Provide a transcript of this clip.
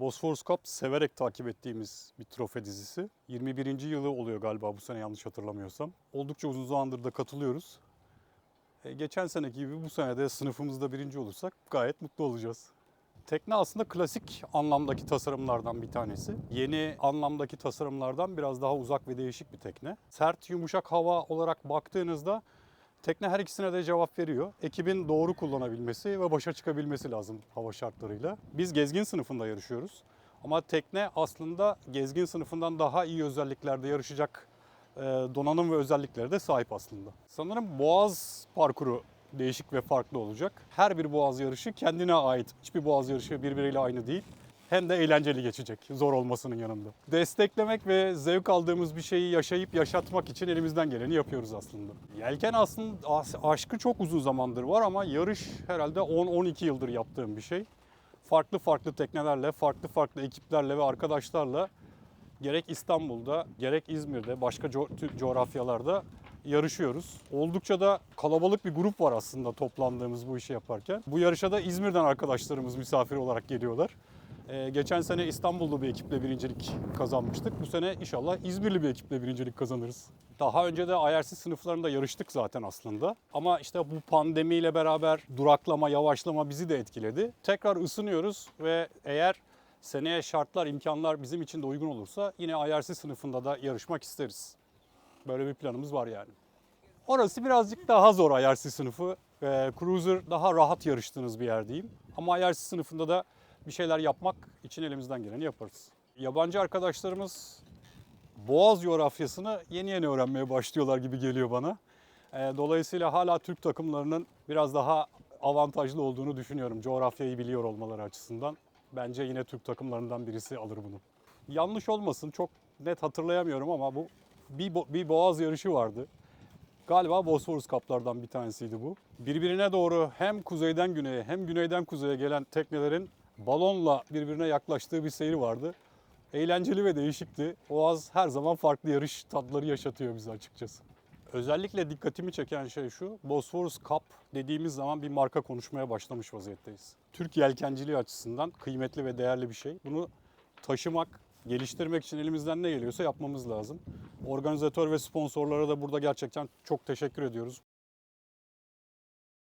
Bosphorus Cup severek takip ettiğimiz bir trofe dizisi. 21. yılı oluyor galiba bu sene yanlış hatırlamıyorsam. Oldukça uzun zamandır da katılıyoruz. E, geçen seneki gibi bu sene de sınıfımızda birinci olursak gayet mutlu olacağız. Tekne aslında klasik anlamdaki tasarımlardan bir tanesi. Yeni anlamdaki tasarımlardan biraz daha uzak ve değişik bir tekne. Sert, yumuşak hava olarak baktığınızda tekne her ikisine de cevap veriyor. Ekibin doğru kullanabilmesi ve başa çıkabilmesi lazım hava şartlarıyla. Biz gezgin sınıfında yarışıyoruz. Ama tekne aslında gezgin sınıfından daha iyi özelliklerde yarışacak e, donanım ve özelliklere de sahip aslında. Sanırım boğaz parkuru değişik ve farklı olacak. Her bir boğaz yarışı kendine ait. Hiçbir boğaz yarışı birbiriyle aynı değil. Hem de eğlenceli geçecek zor olmasının yanında. Desteklemek ve zevk aldığımız bir şeyi yaşayıp yaşatmak için elimizden geleni yapıyoruz aslında. Yelken aslında as- aşkı çok uzun zamandır var ama yarış herhalde 10-12 yıldır yaptığım bir şey. Farklı farklı teknelerle, farklı farklı ekiplerle ve arkadaşlarla gerek İstanbul'da gerek İzmir'de başka co- coğrafyalarda yarışıyoruz. Oldukça da kalabalık bir grup var aslında toplandığımız bu işi yaparken. Bu yarışa da İzmir'den arkadaşlarımız misafir olarak geliyorlar. Ee, geçen sene İstanbul'da bir ekiple birincilik kazanmıştık. Bu sene inşallah İzmirli bir ekiple birincilik kazanırız. Daha önce de IRC sınıflarında yarıştık zaten aslında. Ama işte bu pandemiyle beraber duraklama, yavaşlama bizi de etkiledi. Tekrar ısınıyoruz ve eğer seneye şartlar, imkanlar bizim için de uygun olursa yine IRC sınıfında da yarışmak isteriz. Böyle bir planımız var yani. Orası birazcık daha zor IRC sınıfı. Ee, Cruiser daha rahat yarıştığınız bir yer diyeyim. Ama IRC sınıfında da bir şeyler yapmak için elimizden geleni yaparız. Yabancı arkadaşlarımız Boğaz coğrafyasını yeni yeni öğrenmeye başlıyorlar gibi geliyor bana. Ee, Dolayısıyla hala Türk takımlarının biraz daha avantajlı olduğunu düşünüyorum coğrafyayı biliyor olmaları açısından. Bence yine Türk takımlarından birisi alır bunu. Yanlış olmasın çok net hatırlayamıyorum ama bu bir, bo- bir boğaz yarışı vardı. Galiba Bosphorus kaplardan bir tanesiydi bu. Birbirine doğru hem kuzeyden güneye hem güneyden kuzeye gelen teknelerin balonla birbirine yaklaştığı bir seyri vardı. Eğlenceli ve değişikti. Boğaz her zaman farklı yarış tatları yaşatıyor bize açıkçası. Özellikle dikkatimi çeken şey şu, Bosphorus Cup dediğimiz zaman bir marka konuşmaya başlamış vaziyetteyiz. Türk yelkenciliği açısından kıymetli ve değerli bir şey. Bunu taşımak, geliştirmek için elimizden ne geliyorsa yapmamız lazım. Organizatör ve sponsorlara da burada gerçekten çok teşekkür ediyoruz.